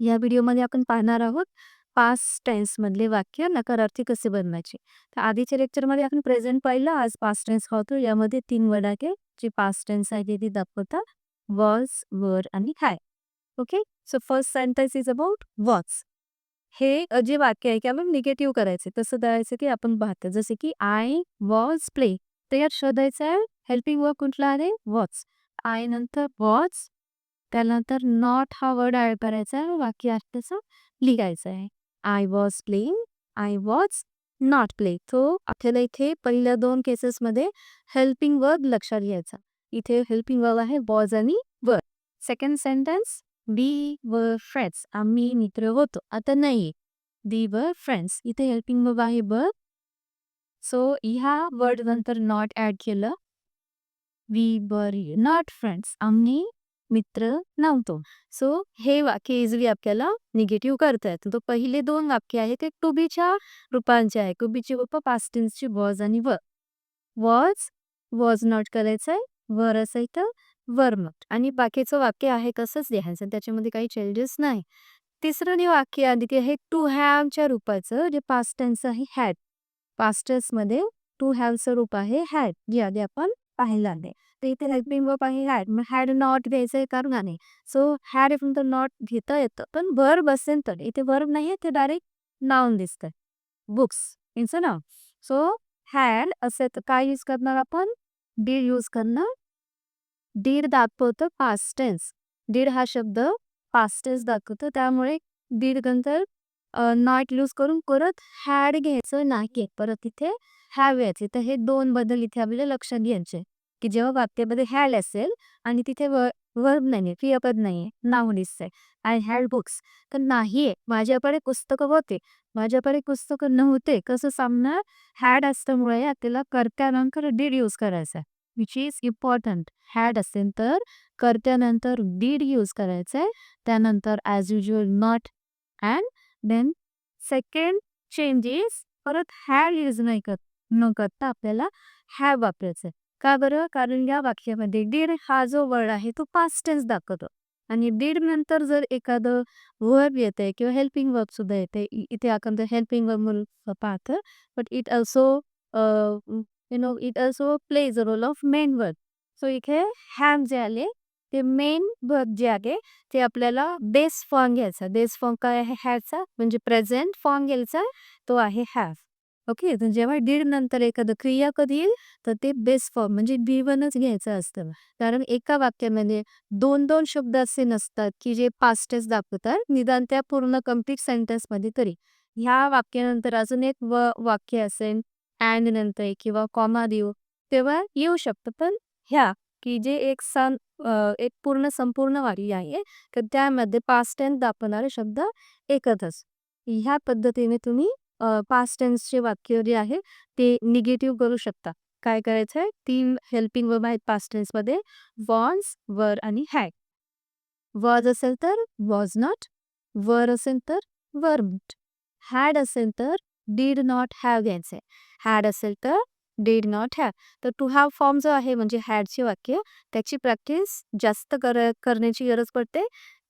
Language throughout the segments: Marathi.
या व्हिडिओमध्ये आपण पाहणार आहोत पास्ट टेन्स मधले वाक्य नकारार्थी कसे बनवायचे. तर आधीच्या लेक्चरमध्ये आपण प्रेझेंट पाहिलं आज पास्ट टेन्स पाहतो यामध्ये तीन वर्ड आहे. जे पास्ट टेन्स आहे ते दाखवतात. वॉज वर आणि हाय. Okay? So first sentence is about watch हे जे वाक्य आहे की आपण निगेटिव्ह करायचे तसं द्यायचं की आपण पाहतो जसे की आय वॉज प्ले तर यात शोधायचं आहे हेल्पिंग वर्क कुठला आहे? वॉच आय नंतर वॉच त्यानंतर नॉट हा वर्ड ॲड करायचा आहे बाकी आहे त्याचं लिहायचं आहे. I was playing I was not play तो आपल्याला इथे पहिल्या दोन केसेसमध्ये हेल्पिंग वर्ब लक्षात घ्यायचा. इथे हेल्पिंग वर्ब आहे वॉज आणि were second sentence we were friends आम्ही मित्र होतो. आता नाही. दी वर फ्रेंड्स इथे हेल्पिंग वर्ब आहे वर सो ह्या वर्ड नंतर नॉट ऍड केलं. वी वर नॉट फ्रेंड्स आम्ही मित्र नव्हतो. सो हे वाक्य इझिली आपल्याला निगेटिव्ह करता येतं तो पहिले दोन वाक्य आहे ते टू बीच्या रूपांचे आहे. टू बीची रूप पास्टिन्सची वॉज आणि वर वॉज वॉज नॉट करायचंय. वर असेल तर वर नॉट आणि बाकीचं वाक्य आहे कसंच लिहायचं. त्याच्यामध्ये काही चेंजेस नाही. तिसरं जे वाक्य आधी ते आहे टू हॅवच्या रूपाचं जे पास्ट टेन्स आहे हॅड पास्टमध्ये टू हॅवचं रूप आहे हॅड जे आधी आपण पाहिलं नाही तर इथे हेल्पिंग वर्ब आहे हॅड मग हॅड नॉट घ्यायचंय कारण नाही सो हॅड इफ तर नॉट घेता येतं. पण वर्ब असेल तर इथे वर्ब नाहीये ते डायरेक्ट नाऊन दिसतंय. बुक्स इट्स नाव सो हॅड असेल तर काय यूज करणार आपण? डीड यूज करणार? डीड दाखवतं पास्ट टेन्स डीड हा शब्द पास्ट टेन्स दाखवतो. त्यामुळे डीड नंतर नॉट यूज करून परत हॅड घ्यायचं नाही परत इथे हॅव यायचे. तर हे दोन बदल इथे आपल्याला लक्षात घ्यायचे. की जेव्हा वाक्यामध्ये हॅड असेल आणि तिथे वर्ब नाहीये क्रियापद नाहीये नाव दिसतंय आय हॅड बुक्स तर नाहीये माझ्याकडे पुस्तकं होते. माझ्याकडे पुस्तकं नव्हते. कसं सांगणार? हॅड असल्यामुळे आपल्याला कर्त्यानंतर डीड यूज करायचा विच इज इम्पॉर्टंट हॅड असेल तर कर्त्यानंतर डीड यूज करायचंय त्यानंतर as usual not and then second changes परत हॅड यूज नाही करत न करता आपल्याला हॅव वापरायचं का बरं? कारण या वाक्यामध्ये डीड हा जो वर्ड आहे तो पास्ट टेन्स दाखवतो. आणि डीड नंतर जर एखादं वर्ब येते किंवा हेल्पिंग वर्ब सुद्धा येते इथे आपण हेल्पिंग वर्ब म्हणून पाहतं but it also you know it also plays a role of main verb so इथे हॅम जे आले ते मेन वर्ब जे आहे ते आपल्याला बेस फॉर्म घ्यायचा. बेस फॉर्म काय आहे? हॅचा म्हणजे प्रेझेंट फॉर्म घ्यायचा तो आहे हॅव ओके तर जेव्हा डीड नंतर एखादं क्रिया कधी येईल तर ते बेस फॉर्म म्हणजे बी वनच घ्यायचं असतं. कारण एका वाक्यामध्ये दोन दोन शब्द असे नसतात की जे पास्टेस दाखवतात निदान त्या पूर्ण कंप्लीट सेंटेन्समध्ये तरी. ह्या वाक्यानंतर अजून एक व वाक्य असेल अँड नंतर किंवा कॉमा देऊ तेव्हा येऊ शकतं. पण ह्या की जे एक सण एक पूर्ण संपूर्ण वारी आहे तर त्यामध्ये पास्ट टेन्स दाखवणारे शब्द एकच ह्या पद्धतीने तुम्ही पास्ट टेन्सचे वाक्य जे आहे ते निगेटिव्ह करू शकता. काय करायचंय तीन हेल्पिंग वर्ब आहेत पास्ट टेन्समध्ये. वॉन्स वर आणि हॅड वॉज असेल तर वॉज नॉट वर असेल तर वर हॅड असेल तर डीड नॉट हॅव घ्यायचंय. हॅड असेल तर डीड नॉट हॅव तर टू हॅव फॉर्म जो आहे म्हणजे हॅडचे वाक्य त्याची प्रॅक्टिस जास्त कर करण्याची गरज पडते.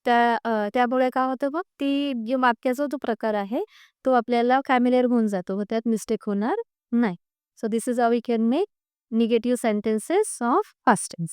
त्या त्यामुळे काय होतं मग? ती जे वाक्याचा जो प्रकार आहे तो आपल्याला फॅमिलियर होऊन जातो. व त्यात मिस्टेक होणार नाही. So this is a we can make negative sentences of past tense